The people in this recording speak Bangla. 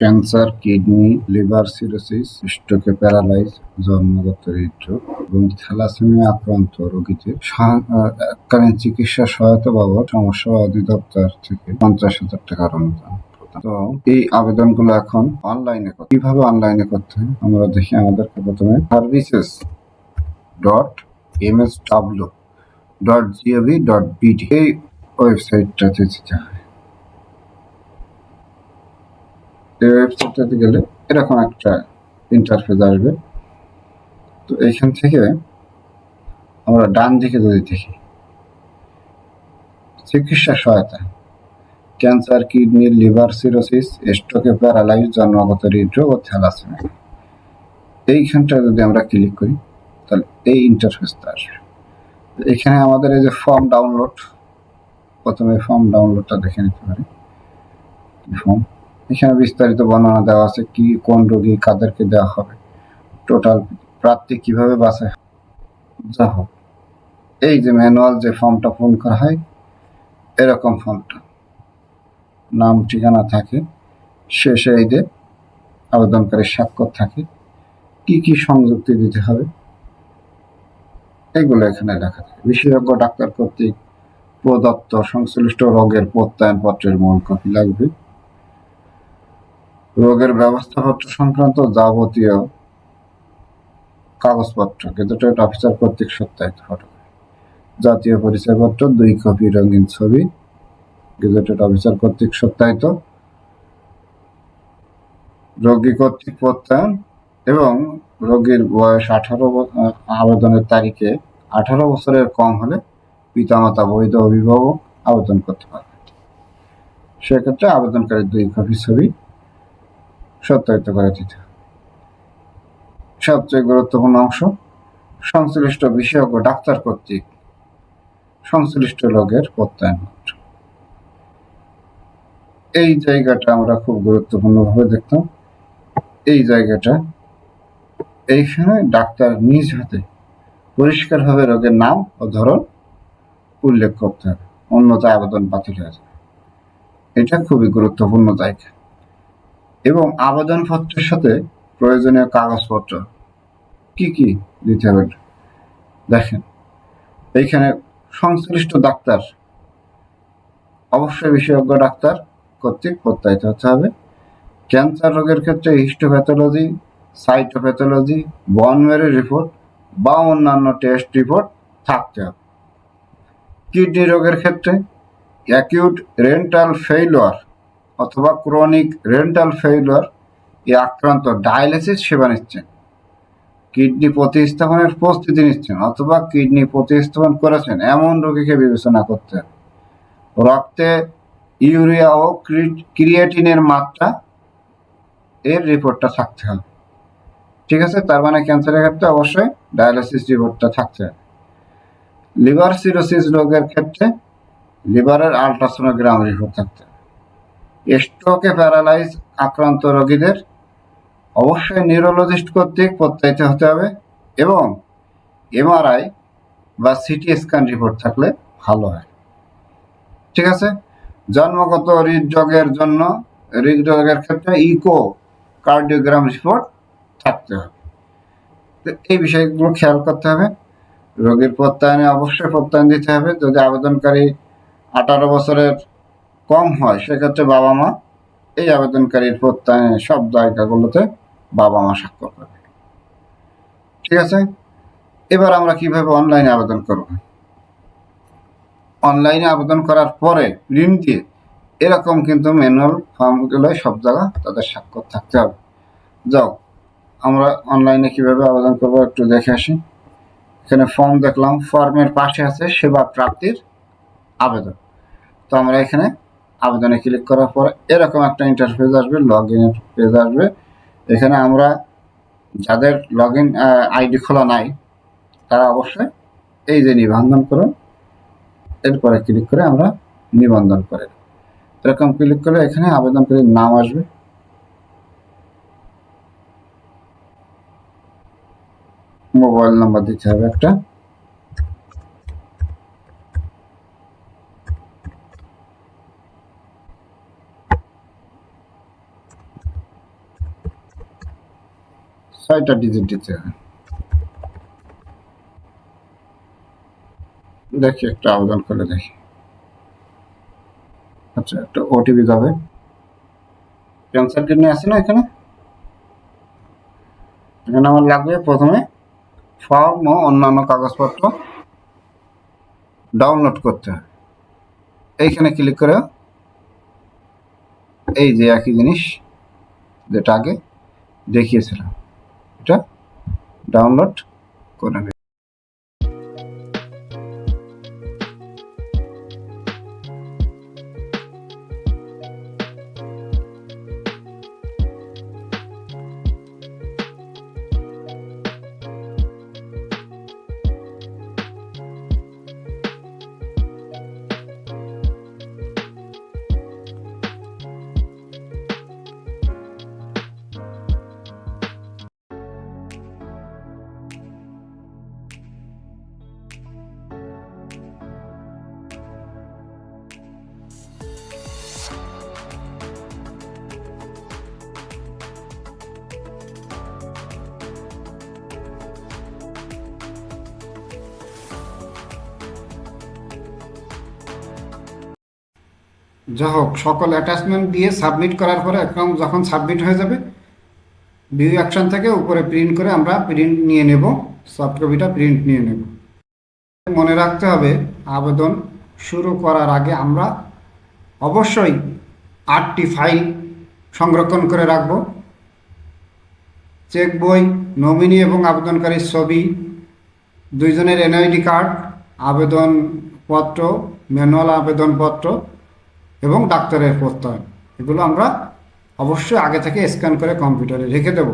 ক্যান্সার, কিডনি, লিভার সিরোসিস, স্ট্রোকে প্যারালাইজ, জন্মগত হৃদরোগ এবং থ্যালাসেমিয়া আক্রান্ত রোগীদের এককালীন চিকিৎসা সহায়তা বাবদ সমস্যা অধিদপ্তর থেকে পঞ্চাশ হাজার টাকার অনুদান। তো এই আবেদনগুলো এখন অনলাইনে কীভাবে অনলাইনে করতে হয়? আমরা দেখি আমাদেরকে প্রথমে services dot M S W dot G O V dot B D এই ওয়েবসাইটটাতে যেতে হয়। এই ওয়েবসাইটটাতে গেলে এরকম একটা ইন্টারফেস আসবে। তো এইখান থেকে আমরা ডান দিকে যদি দেখি, চিকিৎসা সহায়তা ক্যান্সার কিডনি লিভার সিরোসিস স্ট্রোকে প্যারালাইজ জন্মগত হৃদরোগ ও থ্যালাসেমিয়া। এইখানটা যদি আমরা ক্লিক করি, তাহলে এই ইন্টারফেসটা আসবে। এখানে আমাদের এই যে ফর্ম ডাউনলোড প্রথমে ফর্ম ডাউনলোডটা দেখে নিতে পারি। ফর্ম এখানে বিস্তারিত বর্ণনা দেওয়া আছে কি, কোন রোগী কাদেরকে দেওয়া হবে। টোটাল প্রার্থী কীভাবে বাছাই যা হোক। এই যে ম্যানুয়াল যে ফর্মটা পূরণ করা হয়, এরকম ফর্মটা নাম, ঠিকানা থাকে। শেষে এই যে আবেদনকারীর স্বাক্ষর থাকে। কি কি সংযুক্তি দিতে হবে? এগুলো এখানে লেখা থাকে। বিশেষজ্ঞ, ডাক্তার কর্তৃক প্রদত্ত সংশ্লিষ্ট রোগের প্রত্যয়ন পত্রের মূল কপি লাগবে। রোগের ব্যবস্থাপত্র সংক্রান্ত যাবতীয় কাগজপত্র গেজেটেড অফিসার কর্তৃক সত্যায়িত ফটোকপি। জাতীয় পরিচয়পত্র, দুই কপি রঙিন ছবি গেজেটেড অফিসার কর্তৃক সত্যায়িত। রোগী কর্তৃক প্রত্যয়ন এবং রোগীর বয়স আঠারো আবেদনের তারিখে আঠারো বছরের কম হলে পিতামাতা বৈধ অভিভাবক আবেদন করতে পারবে সেক্ষেত্রে আবেদনকারীর দুই কপি ছবি সত্যায়িত করে দিতে। সবচেয়ে গুরুত্বপূর্ণ অংশ, সংশ্লিষ্ট বিশেষজ্ঞ ডাক্তার কর্তৃক সংশ্লিষ্ট রোগের প্রত্যয়নপত্র এই জায়গাটা আমরা খুব গুরুত্বপূর্ণভাবে দেখতাম। এই জায়গাটা, এইখানে ডাক্তার নিজ হাতে পরিষ্কারভাবে রোগের নাম ও ধরন উল্লেখ করতে হবে। অন্যথায় আবেদন বাতিল হয়ে যাবে। এটা খুবই গুরুত্বপূর্ণ জায়গা। এবং আবেদনপত্রের সাথে প্রয়োজনীয় কাগজপত্র। কি কি দিতে হবে? দেখেন, এইখানে সংশ্লিষ্ট ডাক্তার, অবশ্যই বিশেষজ্ঞ ডাক্তার কর্তৃক প্রত্যায়িত হতে হবে। ক্যান্সার রোগের ক্ষেত্রে হিস্টোপ্যাথোলজি, সাইটোপ্যাথোলজি বনমেরি রিপোর্ট বা অন্যান্য টেস্ট রিপোর্ট থাকতে হবে। কিডনি রোগের ক্ষেত্রে অ্যাকিউট রেন্টাল ফেইলুয়ার অথবা ক্রনিক রেন্টাল ফেইলুয়ার এ আক্রান্ত ডায়ালিসিস সেবা নিচ্ছেন। কিডনি প্রতিস্থাপনের প্রস্তুতি নিচ্ছেন অথবা কিডনি প্রতিস্থাপন করেছেন এমন রোগীকে বিবেচনা করতে। রক্তে ইউরিয়া ও ক্রিয়েটিনের মাত্রা এর রিপোর্টটা থাকতে হবে। ঠিক আছে? তার মানে ক্যান্সারের ক্ষেত্রে অবশ্যই ডায়ালিসিস রিপোর্টটা থাকতে হবে। লিভার সিরোসিস রোগের ক্ষেত্রে লিভারের আলট্রাসোনোগ্রাম রিপোর্ট থাকতে স্ট্রোকে প্যারালাইজ আক্রান্ত রোগীদের অবশ্যই নিউরোলজিস্ট কর্তৃক প্রত্যায়িত হতে হবে এবং এমআরআই বা সিটি স্ক্যান রিপোর্ট থাকলে ভালো হয়। ঠিক আছে? জন্মগত হৃদরোগের জন্য হৃদরোগের ক্ষেত্রে ইকো কার্ডিওগ্রাম রিপোর্ট থাকতে হবে। এই বিষয়গুলো খেয়াল করতে হবে। রোগীর প্রত্যয়নে অবশ্যই প্রত্যয়ন দিতে হবে। যদি আবেদনকারী আঠারো বছরের কম হয়, সেক্ষেত্রে বাবা মা এই আবেদনকারীর প্রত্যয়নে সব জায়গাগুলোতে বাবা মা স্বাক্ষর করবে ঠিক আছে? এবার আমরা কীভাবে অনলাইনে আবেদন করব? অনলাইনে আবেদন করার পরে প্রিন্ট দিয়ে এরকম কিন্তু ম্যানুয়াল ফর্মগুলোয় সব জায়গা তাদের স্বাক্ষর থাকতে হবে। যাও, আমরা অনলাইনে কীভাবে আবেদন করব একটু দেখে আসি। এখানে ফর্ম দেখলাম ফর্মের পাশে আছে সেবা প্রাপ্তির আবেদন। তো আমরা এখানে আবেদনে ক্লিক করার পর এরকম একটা ইন্টারফেস আসবে লগ ইনের পেজ আসবে। এখানে আমরা যাদের লগ ইন আইডি খোলা নাই, তারা অবশ্যই এই যে নিবন্ধন করুন। এরপরে ক্লিক করে আমরা নিবন্ধন করে এরকম ক্লিক করে এখানে আবেদনকারীর নাম আসবে। মোবাইল নাম্বার দিতে হবে একটা। ছয়টা ডিজিট দিতে হবে দেখি, একটা আবেদন করে দেখি। আচ্ছা একটা ওটিপি যাবে। ক্যান্সার কিডনি আছে না এখানে? এখানে আমার লাগবে প্রথমে ফর্ম ও অন্যান্য কাগজপত্র ডাউনলোড করতে হবে এইখানে ক্লিক করে এই যে একই জিনিস যেটা আগে দেখিয়েছিলাম। এটা ডাউনলোড করে নেব যা হোক, সকল অ্যাটাচমেন্ট দিয়ে সাবমিট করার পরে একদম যখন সাবমিট হয়ে যাবে ভিউ অ্যাকশন থেকে উপরে প্রিন্ট করে আমরা প্রিন্ট নিয়ে নেব সফট কপিটা প্রিন্ট নিয়ে নেব। মনে রাখতে হবে, আবেদন শুরু করার আগে আমরা অবশ্যই আটটি ফাইল সংরক্ষণ করে রাখব। চেক বই নমিনি এবং আবেদনকারীর ছবি, দুইজনের এনআইডি কার্ড আবেদনপত্র ম্যানুয়াল আবেদনপত্র এবং ডাক্তারের প্রত্যয় এগুলো আমরা অবশ্যই আগে থেকে স্ক্যান করে কম্পিউটারে রেখে দেব।